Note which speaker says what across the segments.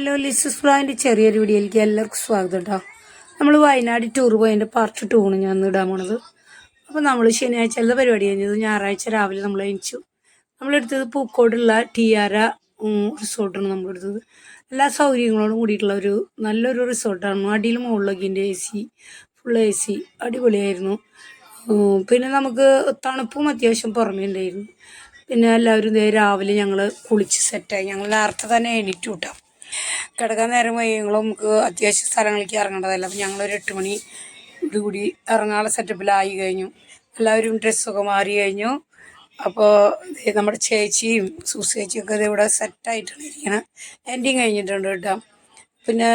Speaker 1: Hello ലിസസ് ഫ്ലാന്റെ ചെറിയൊരു വീഡിയോയിലേക്ക് എല്ലാവർക്കും സ്വാഗതം കേട്ടോ നമ്മൾ വയനാട് ടൂർ പോയതിന്റെ പാർട്ട് ടൂ ആണ് ഞാൻ ഇടാൻ പോണത്. അപ്പോൾ നമ്മൾ ശനിയാഴ്ച പരിപാടി കഴിഞ്ഞത് ഞായറാഴ്ച രാവിലെ നമ്മൾ അയച്ചു നമ്മളെടുത്തത് പൂക്കോടുള്ള ടിയാര റിസോർട്ടാണ് നമ്മളെടുത്തത് എല്ലാ സൗകര്യങ്ങളോടും കൂടിയിട്ടുള്ള ഒരു നല്ലൊരു റിസോർട്ടാണ് അടിയിൽ മുകളിലൊക്കെ എന്റെ A C full A C അടിപൊളിയായിരുന്നു പിന്നെ നമുക്ക് തണുപ്പും അത്യാവശ്യം പുറമേ ഉണ്ടായിരുന്നു. പിന്നെ എല്ലാവരും രാവിലെ ഞങ്ങൾ കുളിച്ച് സെറ്റായി ഞങ്ങൾ നേരത്തെ തന്നെ എണീറ്റ് കിട്ടാം കിടക്കാൻ നേരം വൈകുമ്പോൾ നമുക്ക് അത്യാവശ്യ സ്ഥലങ്ങളിലേക്ക് ഇറങ്ങേണ്ടതല്ല. അപ്പം ഞങ്ങളൊരു എട്ട് മണി ഇതുകൂടി ഇറങ്ങാനുള്ള സെറ്റപ്പിലായി കഴിഞ്ഞു. എല്ലാവരും ഡ്രസ്സൊക്കെ മാറി കഴിഞ്ഞു. അപ്പോൾ നമ്മുടെ ചേച്ചിയും സൂസ് ചേച്ചിയൊക്കെ ഇത് ഇവിടെ സെറ്റായിട്ടാണ് ഇരിക്കണം. എൻഡിങ് കഴിഞ്ഞിട്ടുണ്ട് കേട്ടോ. പിന്നെ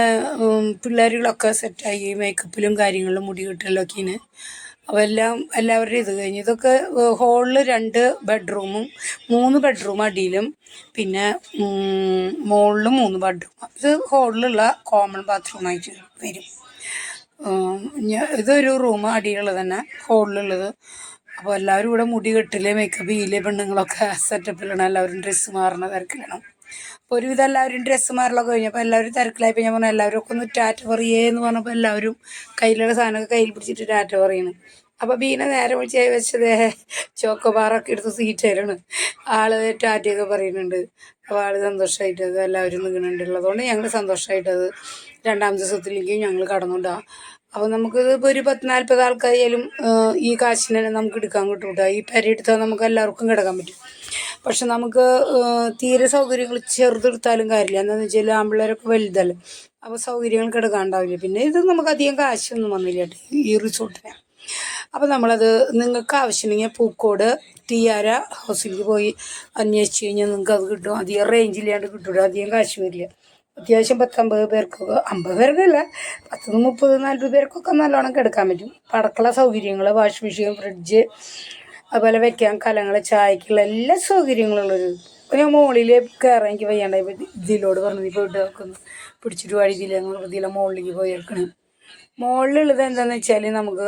Speaker 1: പിള്ളേരുകളൊക്കെ സെറ്റായി മേക്കപ്പിലും കാര്യങ്ങളിലും മുടി കെട്ടലൊക്കെയാണ് എല്ലാം എല്ലാവരുടെയും ഇത് കഴിഞ്ഞു. ഇതൊക്കെ ഹോളിൽ രണ്ട് ബെഡ്റൂമും മൂന്ന് ബെഡ്റൂം അടിയിലും. പിന്നെ മുകളിൽ മൂന്ന് ബെഡ്റൂം ഇത് ഹോളിലുള്ള കോമൺ ബാത്റൂമായിട്ട് വരും. ഇതൊരു റൂം അടിയിലുള്ളത് തന്നെ ഹോളിലുള്ളത് അപ്പോൾ എല്ലാവരും ഇവിടെ മുടി കെട്ടിൽ മേക്കപ്പ് ചെയ്യില്ലേ പെണ്ണുങ്ങളൊക്കെ സെറ്റപ്പിലാണ് എല്ലാവരും ഡ്രസ്സ് മാറുന്ന തിരക്കിലാണ് അപ്പോൾ ഒരുവിധം എല്ലാവരും ഡ്രസ്സ് മാറലൊക്കെ കഴിഞ്ഞപ്പോൾ എല്ലാവരും തിരക്കിലായപ്പോൾ ഞാൻ പറഞ്ഞു എല്ലാവരും ഒക്കെ ഒന്ന് ടാറ്റ പറയേ എന്ന് പറഞ്ഞപ്പോൾ എല്ലാവരും കയ്യിലുള്ള സാധനമൊക്കെ കയ്യിൽ പിടിച്ചിട്ട് ടാറ്റ പറയുന്നു അപ്പോൾ ബീന നേരെ വിളിച്ച് വെച്ചത് ചോക്കോബാറൊക്കെ എടുത്ത് സീറ്റ് തരണം. ആൾ ടാറ്റയൊക്കെ പറയുന്നുണ്ട്. അപ്പോൾ ആൾ സന്തോഷമായിട്ട് അത് എല്ലാവരും നിൽക്കുന്നുണ്ട്. ഉള്ളതുകൊണ്ട് ഞങ്ങൾ സന്തോഷമായിട്ടത് രണ്ടാം ദിവസത്തിലേക്ക് ഞങ്ങൾ കടന്നുണ്ടാ. അപ്പോൾ നമുക്ക് ഇപ്പോൾ ഒരു പത്ത് നാൽപ്പത് ആൾക്കായാലും ഈ കാശിനെ നമുക്ക് എടുക്കാൻ കിട്ടും കേട്ടോ. ഈ പെര എടുത്താൽ നമുക്ക് എല്ലാവർക്കും കിടക്കാൻ പറ്റും. പക്ഷെ നമുക്ക് തീരെ സൗകര്യങ്ങൾ ചെറുതെടുത്താലും കാര്യമില്ല. എന്താണെന്ന് വെച്ചാൽ ആമ്പിള്ളേരൊക്കെ വലുതല്ലേ. അപ്പോൾ സൗകര്യങ്ങൾ കിടക്കാണ്ടാവില്ല പിന്നെ ഇത് നമുക്ക് അധികം കാശൊന്നും വന്നില്ല കേട്ടോ ഈ റിസോർട്ടിന്. അപ്പോൾ നമ്മളത് നിങ്ങൾക്ക് ആവശ്യമുണ്ടെങ്കിൽ പൂക്കോട് ടിയാര ഹൗസിലേക്ക് പോയി അന്വേഷിച്ച് കഴിഞ്ഞാൽ നിങ്ങൾക്ക് അത് കിട്ടും. അധികം റേഞ്ചില്ലാണ്ട് കിട്ടൂല അധികം കാശ് വരില്ല. അത്യാവശ്യം പത്തമ്പത് പേർക്കൊക്കെ അമ്പത് പേർക്കല്ല പത്ത് മുപ്പത് നാൽപ്പത് പേർക്കൊക്കെ നല്ലോണം കിടക്കാൻ പറ്റും. പടക്കള സൗകര്യങ്ങൾ വാഷിംഗ് മെഷീൻ ഫ്രിഡ്ജ് അതുപോലെ വെക്കാൻ കലങ്ങൾ ചായക്കുള്ള എല്ലാ സൗകര്യങ്ങളുള്ളൊരു ഞാൻ മുകളിൽ കയറാൻ എനിക്ക് വയ്യാണ്ടായി ഇതിലോട് പറഞ്ഞു നീ പോയിട്ട് നോക്കുന്നു പിടിച്ചിട്ട് വഴി ഇതിലെ ഇതിലെ മുകളിലേക്ക് പോയി എടുക്കണം മുകളിലുള്ളത് എന്താണെന്ന് വെച്ചാൽ നമുക്ക്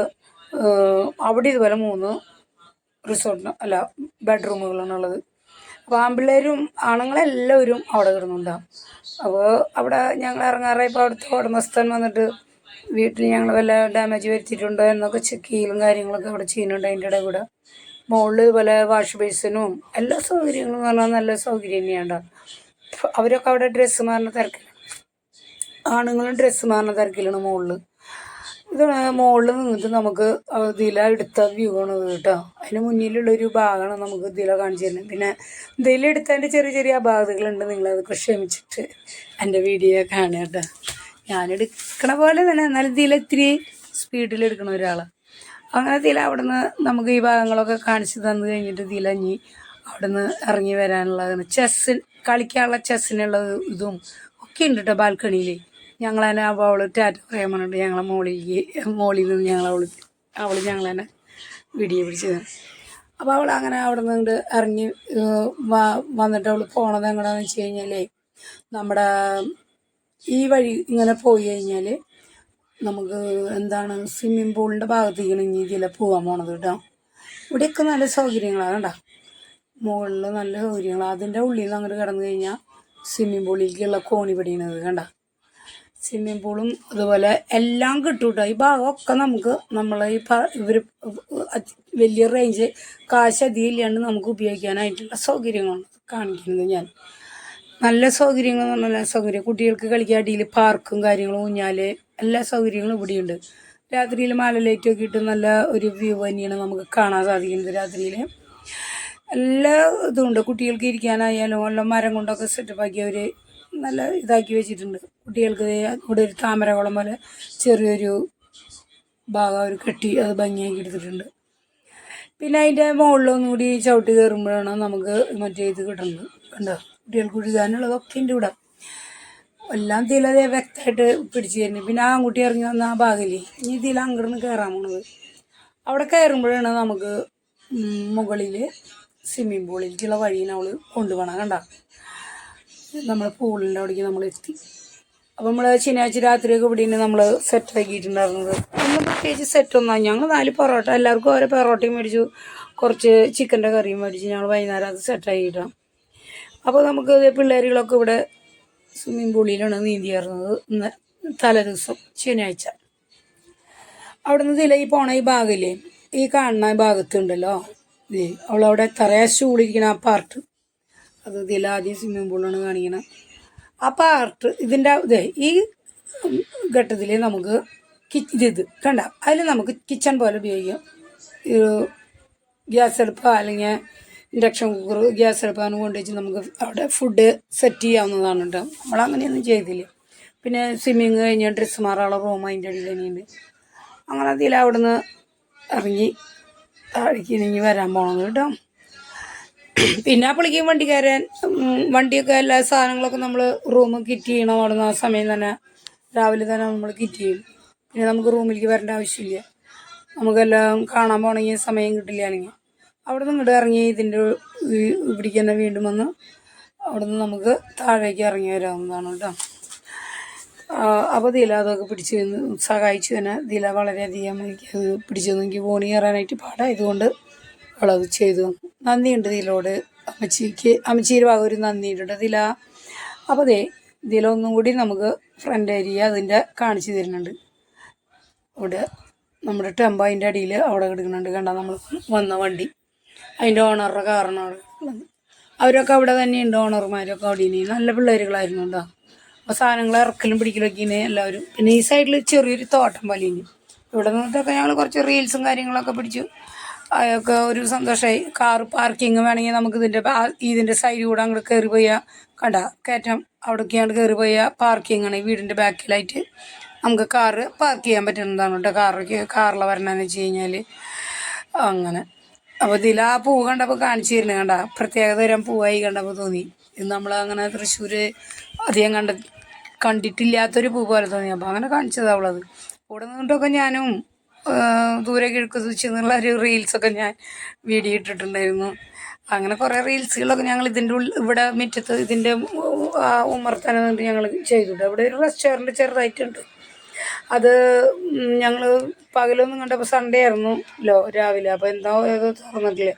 Speaker 1: അവിടെ ഇതുപോലെ മൂന്ന് റിസോർട്ടിന് അല്ല ബെഡ്റൂമുകളാണുള്ളത് അപ്പോൾ ആൺപിള്ളേരും ആണുങ്ങളെല്ലാവരും അവിടെ കിടന്നുണ്ടാവും അപ്പോൾ അവിടെ ഞങ്ങൾ ഇറങ്ങാറായപ്പോൾ അവിടുത്തെ ഉടമസ്ഥൻ വന്നിട്ട് വീട്ടിൽ ഞങ്ങൾ വല്ല ഡാമേജ് വരുത്തിയിട്ടുണ്ടോ എന്നൊക്കെ ചെക്ക് ചെയ്യലും കാര്യങ്ങളൊക്കെ അവിടെ ചെയ്യുന്നുണ്ട് അതിന്റെ ഇടയിൽ കൂടെ മുകളിൽ പോലെ വാഷ് ബേസിനും എല്ലാ സൗകര്യങ്ങളും എന്ന് പറഞ്ഞാൽ നല്ല സൗകര്യം തന്നെയാണ് അവരൊക്കെ അവിടെ ഡ്രസ്സ് മാറുന്ന തിരക്കിലാണ് ആണുങ്ങളും ഡ്രസ്സ് മാറുന്ന തിരക്കിലാണ് മുകളിൽ ഇത് മുകളിൽ നിന്നിട്ട് നമുക്ക് ഇതില എടുത്ത വ്യൂ ആണ് കേട്ടോ അതിന് മുന്നിലുള്ളൊരു ഭാഗമാണ് നമുക്ക് ഇതില കാണിച്ചു തരുന്നത്. പിന്നെ ഇതിലെടുത്തതിന്റെ ചെറിയ ചെറിയ അപാകതകളുണ്ട് നിങ്ങളത് ക്ഷമിച്ചിട്ട് എന്റെ വീഡിയോ കാണുക കേട്ടോ ഞാനെടുക്കണ പോലെ തന്നെ എന്നാലും ദില ഇത്തിരി സ്പീഡിൽ എടുക്കണ ഒരാളാണ് അങ്ങനെ തില അവിടുന്ന് നമുക്ക് ഈ ഭാഗങ്ങളൊക്കെ കാണിച്ചു തന്നു കഴിഞ്ഞിട്ട് തിലഞ്ഞി ഇനി അവിടെ ഇറങ്ങി വരാനുള്ളതാണ് ചെസ് കളിക്കാനുള്ള ചെസ്സിനുള്ള ഇതും ഒക്കെ ഉണ്ട് കേട്ടോ ബാൽക്കണിയിൽ ഞങ്ങൾ അപ്പോൾ അവൾ ടാറ്റ പറയാൻ പറഞ്ഞിട്ട് ഞങ്ങളെ മോളിലേക്ക് മോളിൽ നിന്ന് ഞങ്ങൾ അവൾ അവൾ ഞങ്ങൾ തന്നെ വീഡിയോ പിടിച്ചത് അപ്പോൾ അവൾ അങ്ങനെ അവിടെ നിന്ന് ഇറങ്ങി വന്നിട്ട് അവൾ പോണത് എങ്ങനെയാണെന്ന് വെച്ച് കഴിഞ്ഞാൽ നമ്മുടെ ഈ വഴി ഇങ്ങനെ പോയി കഴിഞ്ഞാൽ നമുക്ക് എന്താണ് സ്വിമ്മിംഗ് പൂളിന്റെ ഭാഗത്തേക്കാണ് ഇനി ഇതിലെ പോകാൻ പോണത് കേട്ടോ ഇവിടെയൊക്കെ നല്ല സൗകര്യങ്ങളാണ് കേട്ടോ മുകളിൽ നല്ല സൗകര്യങ്ങളാണ് അതിന്റെ ഉള്ളിൽ നിന്ന് അങ്ങോട്ട് കിടന്നു കഴിഞ്ഞാൽ സ്വിമ്മിംഗ് പൂളിലേക്കുള്ള കോണി പിടിയണത് കണ്ട. സ്വിമ്മിംഗ് പൂളും അതുപോലെ എല്ലാം കിട്ടും കേട്ടോ ഈ ഭാഗമൊക്കെ നമുക്ക് നമ്മൾ ഈ ഇവർ വലിയ റേഞ്ച് കാശ് അധികം ഇല്ലാണ്ട് നമുക്ക് ഉപയോഗിക്കാനായിട്ടുള്ള സൗകര്യങ്ങളാണ് കാണിക്കുന്നത് ഞാൻ. നല്ല സൗകര്യങ്ങൾ നല്ല സൗകര്യം. കുട്ടികൾക്ക് കളിക്കാൻ അടിയിൽ പാർക്കും കാര്യങ്ങളും ഊഞ്ഞാൽ എല്ലാ സൗകര്യങ്ങളും ഇവിടെയുണ്ട്. രാത്രിയിൽ മാല ലൈറ്റ് ഒക്കെ ഇട്ട് നല്ല ഒരു വ്യൂ തന്നെയാണ് നമുക്ക് കാണാൻ സാധിക്കുന്നത് രാത്രിയിൽ എല്ലാ ഉണ്ട്. കുട്ടികൾക്ക് ഇരിക്കാനായാലും ഉള്ള മരം കൊണ്ടൊക്കെ സെറ്റപ്പ് ആക്കി അവർ നല്ല ഇതാക്കി വെച്ചിട്ടുണ്ട്. കുട്ടികൾക്ക് ഇവിടെ ഒരു താമരകുളം പോലെ ചെറിയൊരു ഭാഗം അവർ കെട്ടി അത് ഭംഗിയാക്കി എടുത്തിട്ടുണ്ട്. പിന്നെ അതിന്റെ മുകളിലൊന്നും കൂടി ചവിട്ടി കയറുമ്പോഴാണ് നമുക്ക് മറ്റേ ഇത് കിട്ടുന്നത്. കണ്ടോ? കുട്ടികൾക്ക് ഒഴുകാനുള്ളതൊക്കെ ഉണ്ട് ഇവിടെ. എല്ലാം തീലതെ വ്യക്തമായിട്ട് പിടിച്ചു തരുന്നു. പിന്നെ ആൺകുട്ടി ഇറങ്ങി വന്ന ആ ഭാഗലി ഇനി തീല അങ്ങോട്ട് കയറാൻ പോണത്. അവിടെ കയറുമ്പോഴാണ് നമുക്ക് മുകളിൽ സ്വിമ്മിംഗ് പൂളിലേക്കുള്ള വഴി അവൾ കൊണ്ടുപോകണം കണ്ട. നമ്മൾ പൂളിന്റെ അവിടേക്ക് നമ്മൾ എത്തി. അപ്പോൾ നമ്മൾ ശനിയാഴ്ച രാത്രിയൊക്കെ ഇവിടെ നമ്മൾ സെറ്റാക്കിയിട്ടുണ്ടായിരുന്നത് ഒന്നും പ്രത്യേകിച്ച് സെറ്റൊന്നാണ് ഞങ്ങൾ നാല് പൊറോട്ട. എല്ലാവർക്കും ഓരോ പൊറോട്ടയും മേടിച്ചു. കുറച്ച് ചിക്കന്റെ കറിയും മേടിച്ച് ഞങ്ങൾ വൈകുന്നേരം അത് സെറ്റാക്കിയിട്ടാണ് അപ്പോൾ നമുക്ക് പിള്ളേരുകളൊക്കെ ഇവിടെ സ്വിമ്മിംഗ് പൂളിലാണ് നീന്തി ചേർന്നത് ഇന്ന് തലേ ദിവസം ശനിയാഴ്ച. അവിടുന്ന് ഇതിലെ ഈ പോണ ഈ ഭാഗമില്ലേ? ഈ കാണുന്ന ഭാഗത്തുണ്ടല്ലോ. അവളവിടെ തറയാ ചൂടിരിക്കണ ആ പാർട്ട് അത് ഇതിൽ ആദ്യം സ്വിമ്മിംഗ് പൂളാണ് കാണിക്കണം. ആ പാർട്ട് ഇതിന്റെ ഇതേ ഈ ഘട്ടത്തിൽ നമുക്ക് ഇത് കണ്ട അതിൽ നമുക്ക് കിച്ചൺ പോലെ ഉപയോഗിക്കാം. ഒരു ഗ്യാസ് അടുപ്പ് അല്ലെങ്കിൽ ഇൻഡക്ഷൻ കുക്കർ ഗ്യാസ് അടുപ്പാണ് കൊണ്ടുവച്ച് നമുക്ക് അവിടെ ഫുഡ് സെറ്റ് ചെയ്യാവുന്നതാണ് കേട്ടോ. നമ്മളങ്ങനെയൊന്നും ചെയ്തില്ല. പിന്നെ സ്വിമ്മിങ് കഴിഞ്ഞ് ഡ്രസ്സ് മാറാനുള്ള റൂം അതിന്റെ അടിയിൽ തന്നെയുണ്ട്. അങ്ങനെ അതിൽ അവിടെ നിന്ന് ഇറങ്ങി താഴേക്ക് ഇനി വരാൻ പോകണം കേട്ടോ. പിന്നെ അപ്പോഴേക്കും വണ്ടിക്കാരൻ വണ്ടിയൊക്കെ എല്ലാ സാധനങ്ങളൊക്കെ നമ്മൾ റൂം കിറ്റ് ചെയ്യണം അവിടെ നിന്ന് ആ സമയം തന്നെ. രാവിലെ തന്നെ നമ്മൾ കിറ്റ് ചെയ്യും. പിന്നെ നമുക്ക് റൂമിലേക്ക് വരേണ്ട ആവശ്യമില്ല. നമുക്കെല്ലാം കാണാൻ പോകണമെങ്കിൽ സമയം കിട്ടില്ലാണെങ്കിൽ. അവിടെ നിന്ന് ഇങ്ങോട്ട് ഇറങ്ങി ഇതിന്റെ ഇവിടേക്ക് തന്നെ വീണ്ടും വന്ന് അവിടെ നിന്ന് നമുക്ക് താഴേക്ക് ഇറങ്ങി വരാവുന്നതാണ് കേട്ടോ. അപ്പോൾ ദില അതൊക്കെ പിടിച്ച് നിന്ന് സഹായിച്ചു തന്നെ. ദില വളരെയധികം എനിക്ക് അത് പിടിച്ചു എനിക്ക് ഫോണി കയറാനായിട്ട് പാടായതുകൊണ്ട് അവളത് ചെയ്തു. നന്ദിയുണ്ട് ദിലോട് അമ്മച്ചിക്ക് അമ്മച്ചിയുടെ ഭാഗം ഒരു നന്ദിയുണ്ട് ദില. അപ്പോൾ ദേ ദില ഒന്നും കൂടി നമുക്ക് ഫ്രണ്ട് ഏരിയ അതിന്റെ കാണിച്ചു തരുന്നുണ്ട്. ഇവിടെ നമ്മുടെ ടെമ്പോ അതിന്റെ അടിയിൽ അവിടെ കിടക്കുന്നുണ്ട്. കണ്ട നമ്മൾ വന്ന വണ്ടി. അതിന്റെ ഓണറുടെ കാരണമാണ്. അവരൊക്കെ അവിടെ തന്നെയുണ്ട് ഓണർമാരൊക്കെ അവിടെ ഇനി. നല്ല പിള്ളേരുകളായിരുന്നു കേട്ടോ. അപ്പോൾ സാധനങ്ങൾ ഇറക്കലും പിടിക്കലൊക്കെ ഇനി എല്ലാവരും. പിന്നെ ഈ സൈഡിൽ ചെറിയൊരു തോട്ടം പോലെ ഇനി. ഇവിടെ നിന്നിട്ടൊക്കെ ഞങ്ങൾ കുറച്ച് റീൽസും കാര്യങ്ങളൊക്കെ പിടിച്ചു. അതൊക്കെ ഒരു സന്തോഷമായി കാർ പാർക്കിങ് വേണമെങ്കിൽ നമുക്ക് ഇതിന്റെ ഇതിന്റെ സൈഡിൽ കൂടെ അങ്ങോട്ട് കയറി പോയാൽ കണ്ട കയറ്റം അവിടേക്ക് അങ്ങോട്ട് കയറി പോയാൽ പാർക്കിംഗ് ആണ് വീടിന്റെ ബാക്കിലായിട്ട് നമുക്ക് കാറ് പാർക്ക് ചെയ്യാൻ പറ്റുന്നതാണ് കേട്ടോ. കാറൊക്കെ കാറിൽ വരണമെന്ന് വെച്ച് കഴിഞ്ഞാൽ അങ്ങനെ. അപ്പോൾ ഇതിൽ ആ പൂ കണ്ടപ്പോൾ കാണിച്ചു തരുന്നു കണ്ട. പ്രത്യേക തരം പൂവായി കണ്ടപ്പോൾ തോന്നി. ഇത് നമ്മൾ അങ്ങനെ തൃശ്ശൂർ അധികം കണ്ട കണ്ടിട്ടില്ലാത്തൊരു പൂ പോലെ തോന്നി. അപ്പോൾ അങ്ങനെ കാണിച്ചത് അവളത്. കൂടെ നിന്നിട്ടൊക്കെ ഞാനും ദൂരെ കിഴക്ക് സൂചിച്ച് എന്നുള്ള ഒരു റീൽസൊക്കെ ഞാൻ വീഡിയോ ഇട്ടിട്ടുണ്ടായിരുന്നു. അങ്ങനെ കുറേ റീൽസുകളൊക്കെ ഞങ്ങൾ ഇതിന്റെ ഉള്ളിൽ ഇവിടെ മുറ്റത്ത് ഇതിന്റെ ഉമ്മർത്താനം ഞങ്ങൾ ചെയ്തിട്ടുണ്ട്. അവിടെ ഒരു റെസ്റ്റോറന്റ് ചെറുതായിട്ടുണ്ട്. അത് ഞങ്ങൾ പകലൊന്നും കണ്ടപ്പോൾ സൺഡേ ആയിരുന്നു ലോ രാവിലെ. അപ്പോൾ എന്താ ഏതോ തുറന്നിട്ടില്ല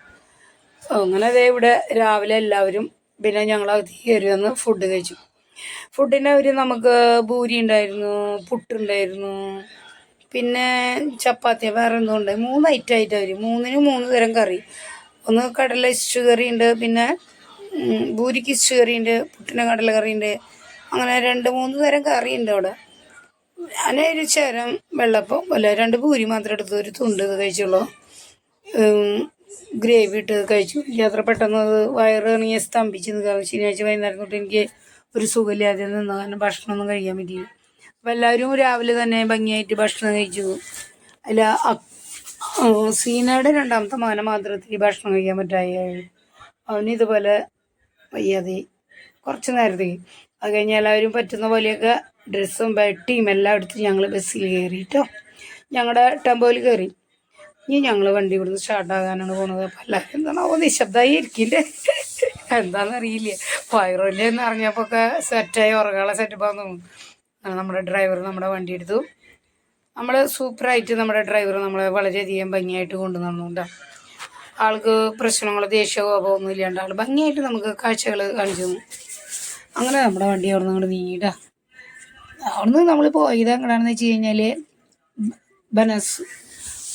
Speaker 1: അങ്ങനെ അതേ ഇവിടെ രാവിലെ എല്ലാവരും പിന്നെ ഞങ്ങൾ അകത്ത് കയറി വന്ന് ഫുഡ് കഴിച്ചു. ഫുഡിന്റെ അവർ നമുക്ക് ഭൂരി ഉണ്ടായിരുന്നു പുട്ടുണ്ടായിരുന്നു പിന്നെ ചപ്പാത്തി വേറെ എന്തോ ഉണ്ട്. മൂന്ന് ഐറ്റം ആയിട്ട് അവർ മൂന്നിന് മൂന്ന് തരം കറി. ഒന്ന് കടല ഇഷ്ടു കറി ഉണ്ട് പിന്നെ ഭൂരിക്ക് ഇഷ്ടു കറി ഉണ്ട് പുട്ടിന് കടല കറി ഉണ്ട്. അങ്ങനെ രണ്ട് മൂന്ന് തരം കറി ഉണ്ട് അവിടെ. ഞാൻ ഒരു ചേരം വെള്ളപ്പം അല്ല രണ്ട് പൂരി മാത്രം എടുത്ത് ഒരു തുണ്ട് ഇത് കഴിച്ചുള്ളൂ. ഗ്രേവി ഇട്ട് കഴിച്ചു. എനിക്ക് അത്ര പെട്ടെന്ന് അത് വയറ് ഇറങ്ങിയ സ്തംഭിച്ച് നിൽക്കാറ് ശനിയാഴ്ച വൈകുന്നേരം തൊട്ട് എനിക്ക് ഒരു സുഖമില്ലാതെ നിന്ന് കാരണം ഭക്ഷണമൊന്നും കഴിക്കാൻ പറ്റിയില്ല. അപ്പോൾ എല്ലാവരും രാവിലെ തന്നെ ഭംഗിയായിട്ട് ഭക്ഷണം കഴിച്ചു. അല്ല സീനയുടെ രണ്ടാമത്തെ മകനെ മാത്രത്തിൽ ഭക്ഷണം കഴിക്കാൻ പറ്റായ. അവന് ഇതുപോലെ വയ്യാതെ കുറച്ച് നേരത്തേക്ക്. അത് കഴിഞ്ഞ് എല്ലാവരും പറ്റുന്ന പോലെയൊക്കെ ഡ്രസ്സും വെട്ടിയും എല്ലാം എടുത്ത് ഞങ്ങൾ ബസ്സിൽ കയറിയിട്ടോ ഞങ്ങളുടെ ടെമ്പോയിൽ കയറി. ഇനി ഞങ്ങൾ വണ്ടി ഇവിടുന്ന് സ്റ്റാർട്ടാകാനാണ് പോണത്. അപ്പം എല്ലാവരും എന്താണോ? നിശബ്ദമായി ഇരിക്കില്ലേ എന്താണെന്നറിയില്ല ഫയറോൽ എന്ന് അറിഞ്ഞപ്പോൾ ഒക്കെ സെറ്റായി ഉറകളെ സെറ്റപ്പാന്ന് തോന്നുന്നു. നമ്മുടെ ഡ്രൈവർ നമ്മുടെ വണ്ടി എടുത്തു. നമ്മൾ സൂപ്പറായിട്ട് നമ്മുടെ ഡ്രൈവർ നമ്മളെ വളരെയധികം ഭംഗിയായിട്ട് കൊണ്ടു നടന്നുകൊണ്ടാണ് ആൾക്ക് പ്രശ്നങ്ങളോ ദേഷ്യമോ ഒന്നും ഇല്ലാണ്ട് ആൾ ഭംഗിയായിട്ട് നമുക്ക് കാഴ്ചകൾ കാണിച്ചു അങ്ങനെ നമ്മുടെ വണ്ടി അവിടെ നിന്ന് അങ്ങോട്ട് അവിടുന്ന് നമ്മൾ പോയത് എങ്ങനെയാണെന്ന് വെച്ച് കഴിഞ്ഞാൽ ബനസ്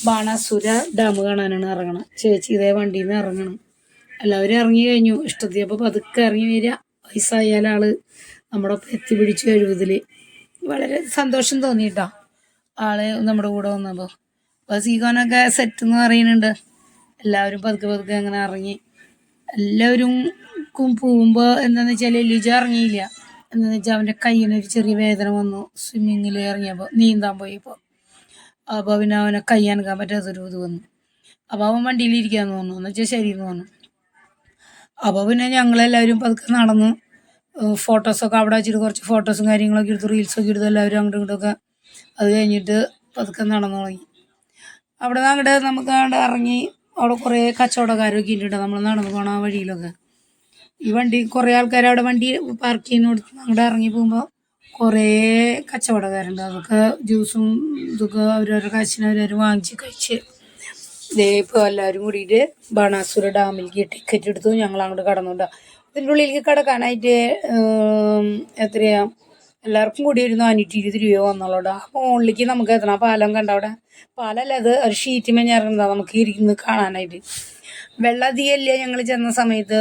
Speaker 1: ബാണാസുര ഡാം കാണാനാണ് ഇറങ്ങണം. ചേച്ചി ഇതേ വണ്ടിയിൽ നിന്ന് ഇറങ്ങണം. എല്ലാവരും ഇറങ്ങി കഴിഞ്ഞു. ഇഷ്ടത്തി അപ്പോൾ പതുക്കെ ഇറങ്ങി വരിക. വയസ്സായാൽ ആൾ നമ്മുടെ ഒപ്പം എത്തി പിടിച്ചു എഴുപതിൽ വളരെ സന്തോഷം തോന്നിയിട്ടോ ആൾ നമ്മുടെ കൂടെ വന്നപ്പോൾ അപ്പോൾ സീകോനൊക്കെ സെറ്റ് എന്ന് പറയുന്നുണ്ട്. എല്ലാവരും പതുക്കെ പതുക്കെ അങ്ങനെ ഇറങ്ങി. എല്ലാവരും പോകുമ്പോൾ എന്താണെന്ന് വെച്ചാൽ ലിജ ഇറങ്ങിയില്ല. എന്താണെന്ന് വെച്ചാൽ അവന്റെ ഒരു ചെറിയ വേദന വന്നു. സ്വിമ്മിങ്ങിൽ ഇറങ്ങിയപ്പോൾ നീന്താൻ പോയപ്പോൾ അപ്പോൾ പിന്നെ അവനെ കൈ അനക്കാൻ പറ്റാത്തൊരു ഇത് വന്നു. അപ്പോൾ അവൻ വണ്ടിയിലിരിക്കാന്ന് തോന്നുന്നു എന്ന് വെച്ചാൽ ശരി എന്ന് തോന്നുന്നു അപ്പോൾ പിന്നെ ഞങ്ങളെല്ലാവരും പതുക്കെ നടന്ന്. ഫോട്ടോസൊക്കെ അവിടെ വെച്ചിട്ട് കുറച്ച് ഫോട്ടോസും കാര്യങ്ങളൊക്കെ എടുത്ത്. റീൽസൊക്കെ എടുത്തു. എല്ലാവരും അങ്ങോട്ടും ഇങ്ങോട്ടൊക്കെ അത് കഴിഞ്ഞിട്ട് പതുക്കെ നടന്നു തുടങ്ങി. അവിടെ നിന്ന് അങ്ങോട്ട് നമുക്ക് അങ്ങോട്ട് ഇറങ്ങി. അവിടെ കുറേ കച്ചവടക്കാരൊക്കെ ഉണ്ട് നമ്മൾ നടന്നു പോണ വഴിയിലൊക്കെ. ഈ വണ്ടി കുറേ ആൾക്കാർ അവിടെ വണ്ടി പാർക്ക് ചെയ്യുന്നിടത്ത് അങ്ങോട്ട് ഇറങ്ങി പോകുമ്പോൾ കുറേ കച്ചവടക്കാരുണ്ട്. അതൊക്കെ ജ്യൂസും ഇതൊക്കെ അവരവരുടെ കാശിന് അവരവർ വാങ്ങിച്ച് കഴിച്ച് ഇതേ ഇപ്പോൾ എല്ലാവരും കൂടിയിട്ട് ബാണാസുര ഡാമിലേക്ക് ടിക്കറ്റ് എടുത്തു. ഞങ്ങൾ അങ്ങോട്ട് കടന്നുണ്ട് ഇതിന്റെ ഉള്ളിലേക്ക് കടക്കാനായിട്ട് എത്രയാ? എല്ലാവർക്കും കൂടി ഒരു നാനൂറ്റി ഇരുപത് രൂപ ആ ഫോണിലേക്ക് നമുക്ക് എത്തണം. പാലം കണ്ട അവിടെ? പാലല്ല അത്. ഒരു ഷീറ്റ് മെഞ്ഞാറുണ്ടാ നമുക്ക് ഇരിക്കുന്നത് കാണാനായിട്ട്. വെള്ളം അധികമല്ല ഞങ്ങൾ ചെന്ന സമയത്ത്.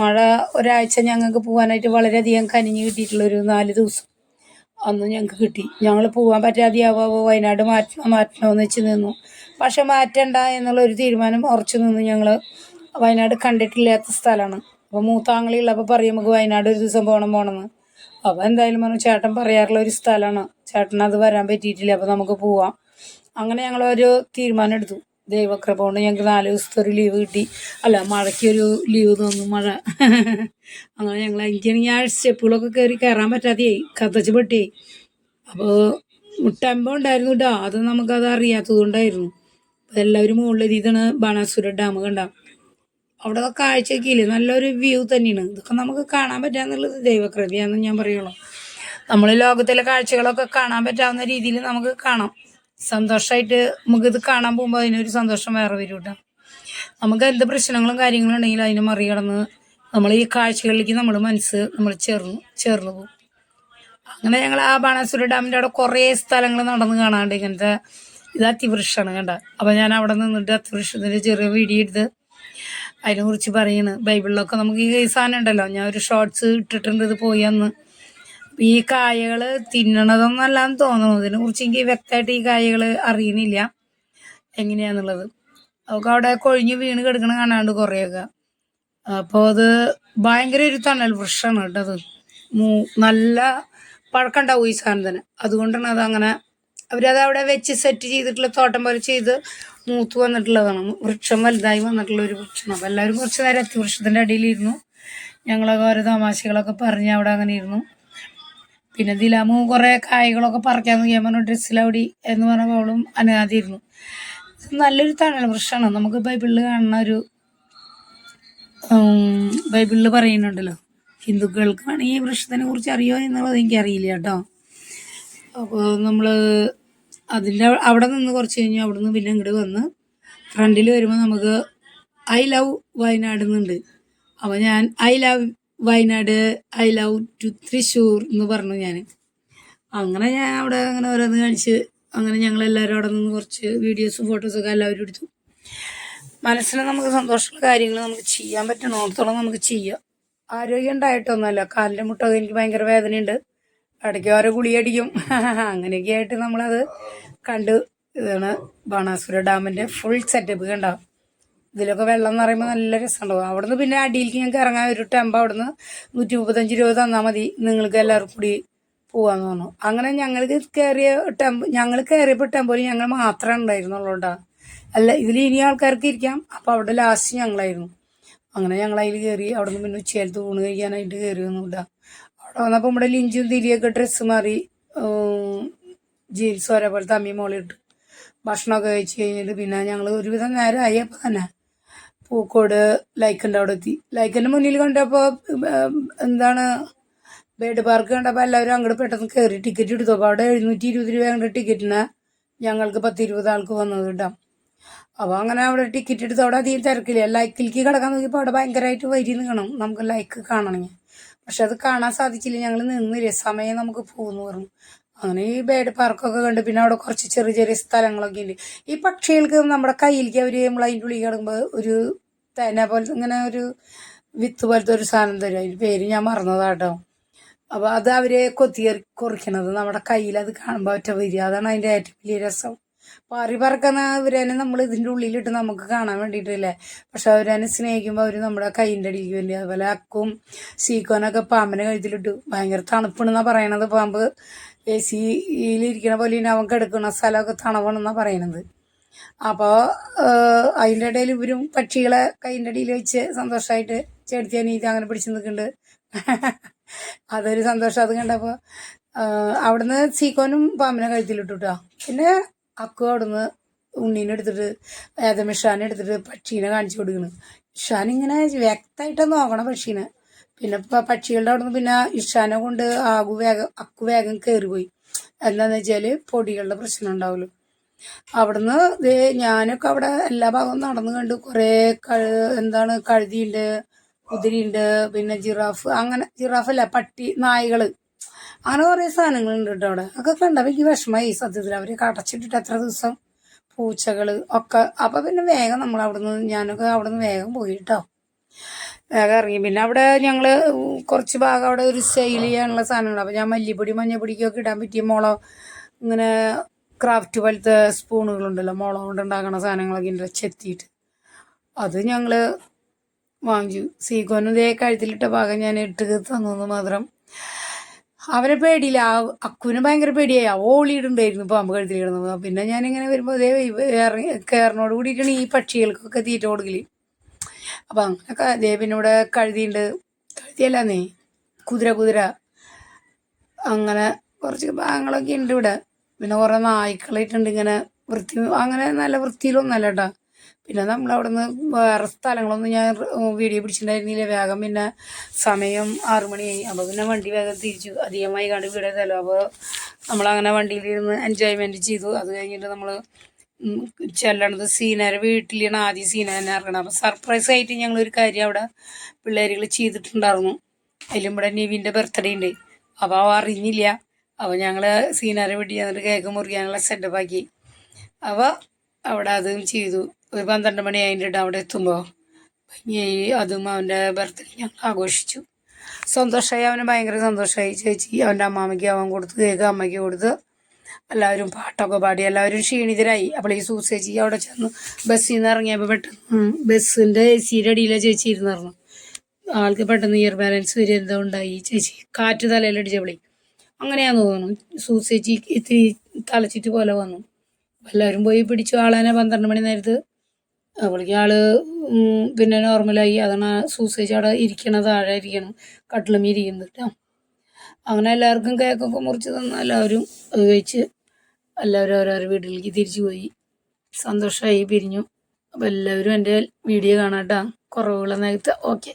Speaker 1: മഴ ഒരാഴ്ച ഞങ്ങൾക്ക് പോകാനായിട്ട് വളരെയധികം കനിഞ്ഞ് കിട്ടിയിട്ടുള്ളൊരു നാല് ദിവസം അന്ന് ഞങ്ങൾക്ക് കിട്ടി. ഞങ്ങൾ പോകാൻ പറ്റാതെയാവോ വയനാട് മാറ്റണം മാറ്റണമെന്ന് വെച്ച് നിന്നു. പക്ഷെ മാറ്റണ്ട എന്നുള്ള ഒരു തീരുമാനം ഉറച്ചു നിന്ന് ഞങ്ങൾ വയനാട് കണ്ടിട്ടില്ലാത്ത സ്ഥലമാണ് അപ്പോൾ മൂത്താങ്ങളുള്ളപ്പോൾ പറയും നമുക്ക് വയനാട് ഒരു ദിവസം പോകണം പോകണമെന്ന് അപ്പോൾ എന്തായാലും പറഞ്ഞു ചേട്ടൻ പറയാറുള്ള ഒരു സ്ഥലമാണ് ചേട്ടൻ അത് വരാൻ പറ്റിയിട്ടില്ല അപ്പോൾ നമുക്ക് പോവാം. അങ്ങനെ ഞങ്ങളൊരു തീരുമാനം എടുത്തു. ദൈവകൃപ കൊണ്ട് ഞങ്ങൾക്ക് നാല് ദിവസത്തെ ഒരു ലീവ് കിട്ടി. അല്ല മഴയ്ക്ക് ഒരു ലീവ് തന്നു മഴ. അങ്ങനെ ഞങ്ങൾ എനിക്കാണെങ്കിൽ ആ സ്റ്റെപ്പുകളൊക്കെ കയറി കയറാൻ പറ്റാതെയായി കത്തച്ച് പെട്ടിയായി. അപ്പോൾ ടെമ്പോ ഉണ്ടായിരുന്നു കേട്ടോ അത് നമുക്കത് അറിയാത്തത് കൊണ്ടായിരുന്നു. എല്ലാവരും മുകളിൽ ഇതാണ് ബാണാസുര ഡാം കണ്ട. അവിടെ കാഴ്ചയൊക്കെ ഇല്ലേ നല്ലൊരു വ്യൂ തന്നെയാണ്. ഇതൊക്കെ നമുക്ക് കാണാൻ പറ്റാന്നുള്ളത് ദൈവകൃപയാണെന്ന് ഞാൻ പറയുള്ളൂ. നമ്മൾ ലോകത്തിലെ കാഴ്ചകളൊക്കെ കാണാൻ പറ്റാവുന്ന രീതിയിൽ നമുക്ക് കാണാം. സന്തോഷമായിട്ട് നമുക്കിത് കാണാൻ പോകുമ്പോൾ അതിനൊരു സന്തോഷം വേറെ വരും കേട്ടോ. നമുക്ക് എന്ത് പ്രശ്നങ്ങളും കാര്യങ്ങളും ഉണ്ടെങ്കിലും അതിനെ മറികടന്ന് നമ്മൾ ഈ കാഴ്ചകളിലേക്ക് നമ്മൾ മനസ്സ് നമ്മൾ ചേർന്നു ചേർന്ന് പോകും. അങ്ങനെ ഞങ്ങൾ ആ ബാണാസുര ഡാമിന്റെ അവിടെ കുറേ സ്ഥലങ്ങൾ നടന്ന് കാണാണ്ട് ഇങ്ങനത്തെ ഇത് അത്തിവൃക്ഷമാണ് കണ്ട. അപ്പം ഞാൻ അവിടെ നിന്നിട്ട് അത്തിവൃക്ഷത്തിന്റെ ചെറിയ വീഡിയോ എടുത്ത് അതിനെക്കുറിച്ച് പറയണ്. ബൈബിളിലൊക്കെ നമുക്ക് ഈ സാധനം ഉണ്ടല്ലോ. ഞാൻ ഒരു ഷോർട്സ് ഇട്ടിട്ടുണ്ട് ഇത് പോയി അന്ന്. ഈ കായകൾ തിന്നണതൊന്നല്ലാന്ന് തോന്നുന്നു ഇതിനെ കുറിച്ച് എനിക്ക് വ്യക്തമായിട്ട് ഈ കായകൾ അറിയുന്നില്ല എങ്ങനെയാന്നുള്ളത്. അവക്ക് അവിടെ കൊഴിഞ്ഞ് വീണ് കിടക്കണ കാണാണ്ട് കുറേയൊക്കെ. അപ്പോൾ അത് ഭയങ്കര ഒരു തണൽ വൃക്ഷമാണ് കേട്ടോ അത്. മൂ- നല്ല പഴക്കമുണ്ടാവും ഈ സാധനത്തിന്. അതുകൊണ്ടാണ് അത് അങ്ങനെ അവരത് അവിടെ വെച്ച് സെറ്റ് ചെയ്തിട്ടുള്ള തോട്ടം പോലെ ചെയ്ത് മൂത്ത് വന്നിട്ടുള്ളതാണ്. വൃക്ഷം വലുതായി വന്നിട്ടുള്ള ഒരു വൃക്ഷമാണ്. അപ്പോൾ എല്ലാവരും കുറച്ച് നേരം അത്തിവൃക്ഷത്തിന്റെ അടിയിലിരുന്നു. ഞങ്ങളൊക്കെ ഓരോ തമാശകളൊക്കെ പറഞ്ഞ് അവിടെ അങ്ങനെ ഇരുന്നു. പിന്നെ ദിലാമു കുറേ കായ്കളൊക്കെ പറിക്കാൻ നോക്കിയാൽ പറഞ്ഞു ഡ്രസ്സിലവിടെ എന്ന് പറഞ്ഞ അവളും അനങ്ങാതിരുന്നു. നല്ലൊരു തണൽ വൃക്ഷമാണ്. നമുക്ക് ബൈബിളിൽ കാണുന്ന ഒരു ബൈബിളിൽ പറയുന്നുണ്ടല്ലോ ഹിന്ദുക്കൾക്ക് വേണമെങ്കിൽ ഈ വൃക്ഷത്തിനെ കുറിച്ച് അറിയോ എന്നുള്ളത് എനിക്കറിയില്ല കേട്ടോ. അപ്പോൾ നമ്മൾ അതിന്റെ അവിടെ നിന്ന് കുറച്ച് കഴിഞ്ഞ് അവിടെ നിന്ന് പിന്നെ ഇങ്ങോട്ട് വന്ന് ഫ്രണ്ടിൽ വരുമ്പോൾ നമുക്ക് ഐ ലവ് വയനാട് എന്നുണ്ട്. അപ്പോൾ ഞാൻ I love Wayanad I love to Thrissur എന്ന് പറഞ്ഞു ഞാൻ അങ്ങനെ ഞാൻ അവിടെ അങ്ങനെ ഓരോന്ന് കാണിച്ച് അങ്ങനെ ഞങ്ങൾ എല്ലാവരും അവിടെ നിന്ന് കുറച്ച് വീഡിയോസും ഫോട്ടോസൊക്കെ എല്ലാവരും എടുത്തു. മനസ്സിന് നമുക്ക് സന്തോഷമുള്ള കാര്യങ്ങൾ നമുക്ക് ചെയ്യാൻ പറ്റണോടത്തോളം നമുക്ക് ചെയ്യാം. ആരോഗ്യം ഉണ്ടായിട്ടൊന്നുമല്ല. കാലിന്റെ മുട്ടൊക്കെ എനിക്ക് ഭയങ്കര വേദനയുണ്ട്. ഇടയ്ക്ക് ഓരോ ഗുളിയടിക്കും അങ്ങനെയൊക്കെ ആയിട്ട് നമ്മളത് കണ്ട് ഇതാണ് ബാണാസുര ഡാമിന്റെ ഫുൾ സെറ്റപ്പ് കണ്ടോ? ഇതിലൊക്കെ വെള്ളം എന്ന് പറയുമ്പോൾ നല്ല രസമുണ്ടാവും അവിടുന്ന് പിന്നെ അടിയിലേക്ക് ഞങ്ങൾക്ക് ഇറങ്ങാൻ ഒരു ടെമ്പ അവിടുന്ന് നൂറ്റി മുപ്പത്തഞ്ച് രൂപ തന്നാൽ മതി. നിങ്ങൾക്ക് എല്ലാവർക്കും കൂടി പോവാന്ന് പറഞ്ഞു. അങ്ങനെ ഞങ്ങൾക്ക് കയറിയ ടെമ്പ് ഞങ്ങൾ കയറിയപ്പോൾ ടെമ്പോയിൽ ഞങ്ങൾ മാത്രമേ ഉണ്ടായിരുന്നുള്ളൂ അല്ല ഇതിൽ ഇനി ആൾക്കാർക്ക് ഇരിക്കാം. അപ്പോൾ അവിടെ ലാസ്റ്റ് ഞങ്ങളായിരുന്നു. അങ്ങനെ ഞങ്ങൾ അതിൽ കയറി അവിടെ നിന്ന് പിന്നെ ഉച്ചയാലത്ത് ഊണ് കഴിക്കാനായിട്ട് കയറി ഒന്നുമില്ല അവിടെ വന്നപ്പോൾ നമ്മുടെ ലിഞ്ചും തിരിയൊക്കെ ഡ്രസ്സ് മാറി ജീൻസ് ഒരേപോലെ തമ്മി മോളിട്ട് ഭക്ഷണമൊക്കെ കഴിച്ച് കഴിഞ്ഞിട്ട് പിന്നെ ഞങ്ങൾ ഒരുവിധം നേരം ആയി അപ്പോൾ തന്നെ പൂക്കോട് ലൈക്കലിന്റെ അവിടെ എത്തി. ലൈക്കലിന്റെ മുന്നിൽ കണ്ടപ്പോൾ എന്താണ് ബേഡ് പാർക്ക് കണ്ടപ്പോൾ എല്ലാവരും അങ്ങോട്ട് പെട്ടെന്ന് കയറി ടിക്കറ്റ് എടുത്തു. അപ്പോൾ അവിടെ എഴുന്നൂറ്റി ഇരുപത് രൂപ അങ്ങോട്ട് ടിക്കറ്റിന് ഞങ്ങൾക്ക് പത്ത് ഇരുപത് ആൾക്ക് വന്നത് കേട്ടോ. അപ്പോൾ അങ്ങനെ അവിടെ ടിക്കറ്റ് എടുത്ത് അവിടെ അധികം തിരക്കില്ല. ലൈക്കിലേക്ക് കിടക്കാൻ നോക്കിയപ്പോൾ അവിടെ ഭയങ്കരമായിട്ട് വരി നിൽക്കണം നമുക്ക് ലൈക്ക് കാണണമെങ്കിൽ. പക്ഷെ അത് കാണാൻ സാധിച്ചില്ല. ഞങ്ങൾ നിന്നില്ല? സമയം നമുക്ക് പോകുന്നു പറഞ്ഞു. അങ്ങനെ ഈ ബേഡ് പാർക്കൊക്കെ കണ്ട് പിന്നെ അവിടെ കുറച്ച് ചെറിയ ചെറിയ സ്ഥലങ്ങളൊക്കെ ഉണ്ട് ഈ പക്ഷികൾക്ക് നമ്മുടെ കയ്യിലേക്ക് അവർ നമ്മൾ അതിന്റെ ഉള്ളിൽ കിടക്കുമ്പോൾ ഒരു തേന പോലത്തെ ഇങ്ങനെ ഒരു വിത്ത് പോലത്തെ ഒരു സാധനം തരും. അതിന്റെ പേര് ഞാൻ മറന്നതാട്ടോ. അപ്പോൾ അത് അവരെ കൊത്തി കുറിക്കണത്. നമ്മുടെ കയ്യിൽ അത് കാണുമ്പോൾ ഒറ്റ വരിക അതാണ് അതിന്റെ ഏറ്റവും വലിയ രസം. പാറി പറക്കുന്ന അവരനെ നമ്മൾ ഇതിന്റെ ഉള്ളിലിട്ട് നമുക്ക് കാണാൻ വേണ്ടിയിട്ടില്ലേ പക്ഷെ അവരനെ സ്നേഹിക്കുമ്പോൾ അവർ നമ്മുടെ കൈയിന്റെ അടിയിലേക്ക് വേണ്ടി അതുപോലെ അക്കും സീക്കോനൊക്കെ പാമ്പിനെ കഴുത്തിലിട്ടു. ഭയങ്കര തണുപ്പാണെന്നാണ് പറയണത് പാമ്പ്. എ സിയിലിരിക്കണ പോലെ ഇനി അവൻ കിടക്കുന്ന സ്ഥലമൊക്കെ തണവണെന്നാണ് പറയണത്. അപ്പോൾ അതിന്റെ ഇടയിൽ ഇവരും പക്ഷികളെ കൈന്റെ അടിയിൽ വെച്ച് സന്തോഷമായിട്ട് ചേർത്തി അനീതി അങ്ങനെ പിടിച്ച് നിൽക്കുന്നുണ്ട്. അതൊരു സന്തോഷം. അത് കണ്ടപ്പോൾ അവിടുന്ന് സീക്കോനും പാമ്പിനെ കഴുത്തിലിട്ടു കേട്ടോ പിന്നെ അക്കു അവിടുന്ന് ഉണ്ണീനെ എടുത്തിട്ട് ഏതം ഇഷാനെ എടുത്തിട്ട് പക്ഷീനെ കാണിച്ചു കൊടുക്കുന്നു ഷാൻ ഇങ്ങനെ വ്യക്തമായിട്ട് നോക്കണം പക്ഷീനെ. പിന്നെ പക്ഷികളുടെ പക്ഷികളുടെ നിന്ന് പിന്നെ ഇഷാനെ കൊണ്ട് ആകു വേഗം അക്കു വേഗം കയറിപ്പോയി എന്താന്ന് വെച്ചാൽ പൊടികളുടെ പ്രശ്നം ഉണ്ടാവുമല്ലോ അവിടുന്ന് ദേ ഞാനൊക്കെ അവിടെ എല്ലാ ഭാഗവും നടന്നു കണ്ടു കുറേ എന്താണ് കഴുതിയുണ്ട് കുതിരയുണ്ട് പിന്നെ ജിറാഫ് അങ്ങനെ ജിറാഫല്ല പട്ടി നായകൾ. അങ്ങനെ കുറേ സാധനങ്ങളുണ്ട് കേട്ടോ അവിടെ. ഒക്കെ കണ്ടപ്പോൾ എനിക്ക് വിഷമമായി സത്യത്തിൽ. അവർ കടച്ചിട്ടിട്ട് എത്ര ദിവസം പൂച്ചകൾ ഒക്കെ. അപ്പൊ പിന്നെ വേഗം നമ്മൾ അവിടുന്ന് ഞാനൊക്കെ അവിടുന്ന് വേഗം പോയി കേട്ടോ. വേഗം ഇറങ്ങി. പിന്നെ അവിടെ ഞങ്ങൾ കുറച്ച് ഭാഗം അവിടെ ഒരു സെയിൽ ചെയ്യാനുള്ള സാധനങ്ങൾ അപ്പോൾ ഞാൻ മല്ലിപ്പൊടി മഞ്ഞപ്പൊടിക്കൊക്കെ ഇടാൻ പറ്റിയ മുളക് ഇങ്ങനെ ക്രാഫ്റ്റ് പോലത്തെ സ്പൂണുകളുണ്ടല്ലോ മുളക് കൊണ്ട് ഉണ്ടാക്കുന്ന സാധനങ്ങളൊക്കെ ഉണ്ട് ചെത്തിയിട്ട് അത് ഞങ്ങൾ വാങ്ങിച്ചു. സീക്കോനും ഇതേ കഴുത്തിലിട്ട ഭാഗം ഞാൻ ഇട്ട് തന്നു മാത്രം. അവനെ പേടിയില്ല. ആ അക്കുവിന് ഭയങ്കര പേടിയായി. ആ ഓളിയിടുണ്ടായിരുന്നു പാമ്പ് കഴുത്തിൽ കിടന്നത്. പിന്നെ ഞാനിങ്ങനെ വരുമ്പോൾ അതേ കയറിനോട് കൂടിയിട്ടാണ് ഈ പക്ഷികൾക്കൊക്കെ തീറ്റ കൊടുക്കൽ. അപ്പം അങ്ങനെയൊക്കെ ദേവിനോട് കഴുതിയുണ്ട്. കഴുതിയല്ല കഴുതിയുണ്ട് കഴുതിയല്ലാന്നേ കുതിര കുതിര. അങ്ങനെ കുറച്ച് ഭാഗങ്ങളൊക്കെ ഉണ്ട് ഇവിടെ. പിന്നെ കുറേ നായ്ക്കളായിട്ടുണ്ട് ഇങ്ങനെ വൃത്തി അങ്ങനെ നല്ല വൃത്തിയിലൊന്നല്ല കേട്ടോ. പിന്നെ നമ്മൾ അവിടെ നിന്ന് വേറെ സ്ഥലങ്ങളൊന്നും ഞാൻ വീഡിയോ പിടിച്ചിട്ടുണ്ടായിരുന്നില്ല. വേഗം പിന്നെ സമയം ആറു മണിയായി. അപ്പോൾ പിന്നെ വണ്ടി വേഗം തിരിച്ചു. അധികമായി കണ്ട് വീടേതല്ലോ. അപ്പോൾ നമ്മളങ്ങനെ വണ്ടിയിലിരുന്ന് എൻജോയ്മെന്റ് ചെയ്തു. അത് കഴിഞ്ഞിട്ട് നമ്മൾ ചെല്ലണത് സീനയുടെ വീട്ടിലാണ് ആദ്യം സീനനെ ഇറങ്ങണം. അപ്പം സർപ്രൈസ് ആയിട്ട് ഞങ്ങൾ ഒരു കാര്യം അവിടെ പിള്ളേരുകൾ ചെയ്തിട്ടുണ്ടായിരുന്നു. അതിലും ഇവിടെ നിവിന്റെ ബർത്ത്ഡേ ഉണ്ട്. അപ്പോൾ അവ അറിഞ്ഞില്ല. അപ്പോൾ ഞങ്ങൾ സീനയുടെ വീട്ടിൽ ചെന്നിട്ട് കേക്ക് മുറിക്കാനുള്ള സെറ്റപ്പ് ആക്കി. അപ്പോൾ അവിടെ അതും ചെയ്തു. ഒരു പന്ത്രണ്ട് മണി കഴിഞ്ഞിട്ട് അവിടെ എത്തുമ്പോൾ അതും അവന്റെ ബർത്ത്ഡേ ഞങ്ങൾ ആഘോഷിച്ചു. സന്തോഷമായി. അവന് ഭയങ്കര സന്തോഷമായി. ചേച്ചി അവന്റെ അമ്മാമ്മയ്ക്ക് അവൻ കൊടുത്ത് കേക്ക് അമ്മയ്ക്ക് കൊടുത്ത് എല്ലാവരും പാട്ടൊക്കെ പാടി എല്ലാവരും ക്ഷീണിതരായി. അപ്പോൾ ഈ സൂസേച്ചി അവിടെ ചെന്ന് ബസ്സിൽ നിന്ന് ഇറങ്ങിയപ്പോൾ പെട്ടെന്ന് ബസ്സിന്റെ എ സിയുടെ അടിയിലാണ് ചേച്ചി ഇരുന്നിരുന്നു ആൾക്ക് പെട്ടെന്ന് ഇയർ ബാലൻസ് വരെ എന്തോ ഉണ്ടായി. ചേച്ചി കാറ്റ് തലയിലടിച്ചവിളി അങ്ങനെയാന്ന് തോന്നുന്നു. സൂസേച്ചി ഇത്തിരി തലച്ചിട്ട് പോലെ വന്നു. എല്ലാവരും പോയി പിടിച്ചു. ആളെന്നെ പന്ത്രണ്ട് മണി നേരത്ത് അവൾക്ക് ആൾ പിന്നെ നോർമലായി അതാണ് സൂസേജ് അവിടെ ഇരിക്കണം താഴെ ഇരിക്കണം കട്ടിലും ഇരിക്കുന്നത് കേട്ടോ അങ്ങനെ എല്ലാവർക്കും കേക്കൊക്കെ മുറിച്ച് തന്ന എല്ലാവരും അത് കഴിച്ച് എല്ലാവരും അവരവരുടെ വീട്ടിലേക്ക് തിരിച്ചു പോയി. സന്തോഷമായി പിരിഞ്ഞു. അപ്പോൾ എല്ലാവരും എന്റെ വീഡിയോ കാണാട്ടാ കുറവുള്ള നേരത്ത്. ഓക്കെ